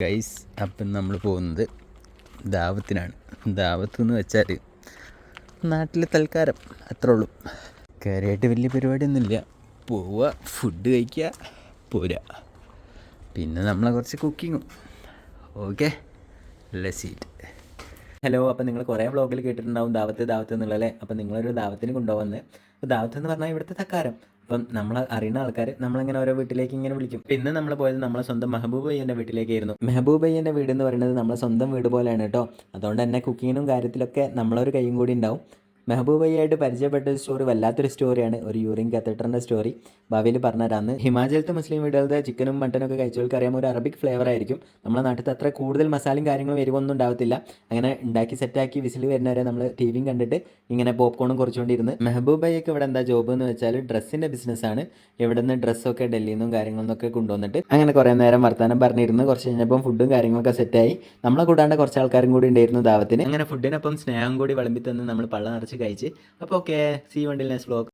Guys അപ്പം നമ്മൾ പോകുന്നത് ദാവത്തിനാണ്. ദാവത്ത് എന്ന് വെച്ചാൽ നാട്ടിലെ തൽക്കാലം അത്രേ ഉള്ളൂ. കാര്യമായിട്ട് വലിയ പരിപാടിയൊന്നുമില്ല. പോവുക ഫുഡ് കഴിക്കുക പോരുക പിന്നെ നമ്മളെ കുറച്ച് കുക്കിങ്ങും ഓക്കെ ലസീറ്റ് ഹലോ അപ്പം നിങ്ങൾ കുറേ വ്ളോഗിൽ കേട്ടിട്ടുണ്ടാവും ദാവത്ത് ദാവത്ത് എന്നുള്ളതല്ലേ അപ്പം നിങ്ങളൊരു ദാവത്തിന് കൊണ്ടുപോകുന്നത് അപ്പോൾ ദാവത്ത് എന്ന് പറഞ്ഞാൽ ഇവിടുത്തെ തക്കാരം. അപ്പം നമ്മൾ അറിയുന്ന ആൾക്കാർ നമ്മളിങ്ങനെ ഓരോ വീട്ടിലേക്ക് ഇങ്ങനെ വിളിക്കും. ഇന്ന് നമ്മൾ പോയത് നമ്മളെ സ്വന്തം മെഹബൂബ് ഭയ്യന്റെ വീട്ടിലേക്കായിരുന്നു. മെഹബൂബ് ഭയ്യന്റെ വീട് എന്ന് പറയുന്നത് നമ്മളെ സ്വന്തം വീട് പോലെയാണ് കേട്ടോ. അതുകൊണ്ട് തന്നെ കുക്കിങ്ങിനും കാര്യത്തിലൊക്കെ നമ്മളൊരു കൈയും കൂടി ഉണ്ടാവും. മെഹബൂബ് ഭയ്യായിട്ട് പരിചയപ്പെട്ട സ്റ്റോറി വല്ലാത്തൊരു സ്റ്റോറിയാണ് ഒരു യൂറിൻ കത്തട്ടറിന്റെ സ്റ്റോറി ഭാവിയിൽ പറഞ്ഞുതരാന്ന്. ഹിമാചലത്തെ മുസ്ലിം വീടുകളുടെ ചിക്കനും മട്ടനും ഒക്കെ കഴിച്ചവർക്ക് അറിയാം ഒരു അറബിക് ഫ്ലേവർ ആയിരിക്കും. നമ്മുടെ നാട്ടിൽ അത്ര കൂടുതൽ മസാലയും കാര്യങ്ങളും എരിവൊന്നും ഉണ്ടാവത്തില്ല. അങ്ങനെ ഉണ്ടാക്കി സെറ്റാക്കി വിസിൽ വരുന്നവരെ നമ്മൾ ടി വിയും കണ്ടിട്ട് ഇങ്ങനെ പോപ്കോണും കുറച്ചുകൊണ്ടിരുന്ന്. മെഹബൂബ് ഭയ്യൊക്കെ ഇവിടെ എന്താ ജോബ് എന്ന് വെച്ചാൽ ഡ്രസ്സിന്റെ ബിസിനസ്സാണ് ഇവിടെ നിന്ന് ഡ്രസ്സൊക്കെ ഡൽഹിയിൽ നിന്നും കാര്യങ്ങളൊക്കെ കൊണ്ടുവന്നിട്ട് അങ്ങനെ കുറേ നേരം വർത്തമാനം പറഞ്ഞിരുന്നു. കുറച്ച് കഴിഞ്ഞപ്പം ഫുഡും കാര്യങ്ങളൊക്കെ സെറ്റായി നമ്മളെ കൂടാണ്ട് കുറച്ച് ആൾക്കാരും കൂടി ഉണ്ടായിരുന്നു ദാവത്തിന്. അങ്ങനെ ഫുഡിനൊപ്പം സ്നേഹം കൂടി വിളമ്പി തന്ന് നമ്മൾ പള്ള നിറച്ച് കഴിച്ച്. അപ്പോൾ ഓക്കെ സി വണ്ടിൽ നെക്സ്റ്റ് ബ്ലോഗ്